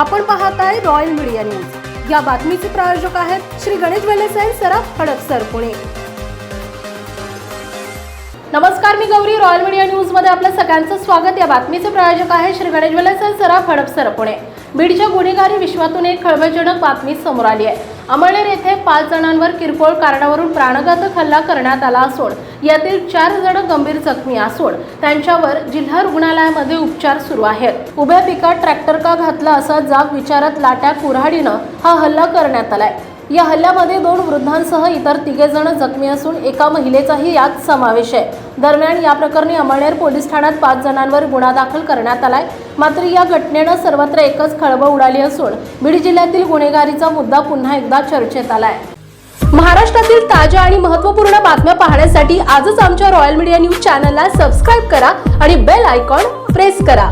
आपण पाहत आहे रॉयल मीडिया न्यूज या बातमीचे प्रायोजक आहेत श्री गणेश वेलेस अँड सराफ हडपसर पुणे. नमस्कार मी गौरी. रॉयल मीडिया न्यूजमध्ये आपलं सगळ्यांचं स्वागत. या बातमीचे प्रायोजक आहे श्री गणेश वेलेसाई अँड सराफ हडपसर पुणे. बीडच्या गुन्हेगारी विश्वातून एक खळबळजनक बातमी समोर आली आहे. अमळनेर येथे पाच जणांवर किरकोळ कारणावरून प्राणघातक हल्ला करण्यात आला असून यातील चार जण गंभीर जखमी असून त्यांच्यावर जिल्हा रुग्णालयामध्ये उपचार सुरू आहेत. उभ्या पिकात ट्रॅक्टर का घातला असा जाब विचारत लाट्या कुऱ्हाडीनं हा हल्ला करण्यात आलाय. या हल्ल्यामध्ये दोन वृद्धांसह इतर तिघे जण जखमी असून एका महिलेचाही यात समावेश आहे. दरम्यान या प्रकरणी अमळनेर पोलीस ठाण्यात पाच जणांवर गुन्हा दाखल करण्यात आलाय. मात्र या घटनेनं सर्वत्र एकच खळबळ उडाली असून बीड जिल्ह्यातील गुन्हेगारीचा मुद्दा पुन्हा एकदा चर्चेत आलाय. महाराष्ट्रातील ताज्या आणि महत्त्वपूर्ण बातम्या पाहण्यासाठी आजच आमच्या रॉयल मीडिया न्यूज चॅनलला सबस्क्राईब करा आणि बेल आयकॉन प्रेस करा.